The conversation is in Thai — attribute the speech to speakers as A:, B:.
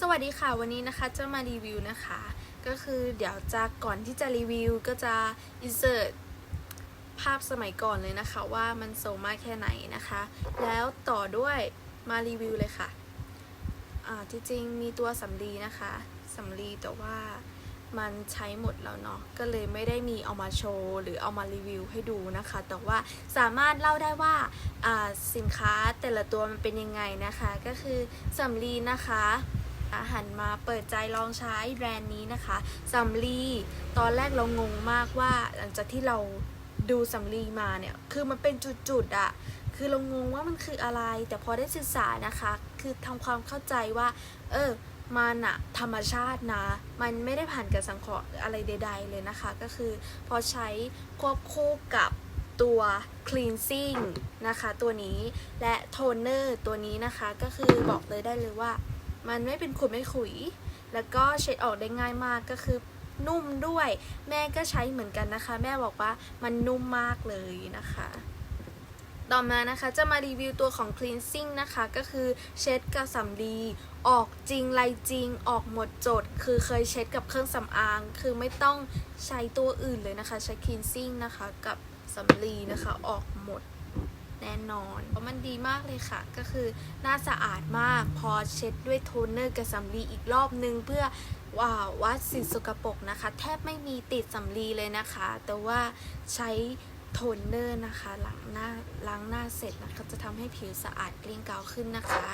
A: สวัสดีค่ะวันนี้นะคะจะมารีวิวนะคะ ก็คือเดี๋ยวจะก่อนที่จะรีวิวก็จะ insert ภาพสมัยก่อนเลยนะคะ ว่ามันโซมากแค่ไหนนะคะ แล้วต่อด้วยมารีวิวเลยค่ะอ่าที่จริงมีตัวสำลีนะคะสำลีแต่ว่ามันใช้หมดแล้วเนาะก็เลยไม่ได้มีเอามาโชว์หรือเอามารีวิวให้ดูนะคะ แต่ว่าสามารถเล่าได้ว่าอ่าสินค้าแต่ละตัวมันเป็นยังไงนะคะ ก็คือสำลีนะคะ หันมาเปิดใจลองใช้แบรนด์นี้นะคะสำลีตอนแรกเรางงมากว่า หลังจากที่เราดูสำลีมาเนี่ยคือมันเป็นจุดๆอะคือเรางงว่ามันคืออะไร แต่พอได้ศึกษานะคะ คือทำความเข้าใจว่า เออมันอะธรรมชาตินะ มันไม่ได้ผ่านการสังเคราะห์อะไรใด ๆ เลยนะคะ ก็คือพอใช้ควบคู่กับตัว cleansing นะคะ ตัวนี้และโทนเนอร์ตัวนี้นะคะ ก็คือบอกเลยได้เลยว่า มันไม่เป็นขุยไม่ขุย แล้วก็เช็ดออกได้ง่ายมากก็คือนุ่มด้วย แม่ก็ใช้เหมือนกันนะคะ แม่บอกว่ามันนุ่มมากเลยนะคะ ต่อมานะคะจะมารีวิวตัวของ cleansing นะคะ ก็คือเช็ดกับสำลีออกจริงไรจริง ออกหมดจด คือเคยเช็ดกับเครื่องสำอาง คือไม่ต้องใช้ตัวอื่นเลยนะคะ ใช้ cleansing นะคะกับสำลีนะคะออกหมด แน่นอน เพราะมันดีมากเลยค่ะ ก็คือหน้าสะอาดมาก พอเช็ดด้วยโทนเนอร์กับสำลีอีกรอบนึงเพื่อว่าวัดสิ่งสกปรกนะคะ แทบไม่มีติดสำลีเลยนะคะ แต่ว่าใช้โทนเนอร์นะคะหลังหน้าล้างหน้าเสร็จนะคะจะทำให้ผิวสะอาดเกลี้ยงเกลาขึ้นนะคะ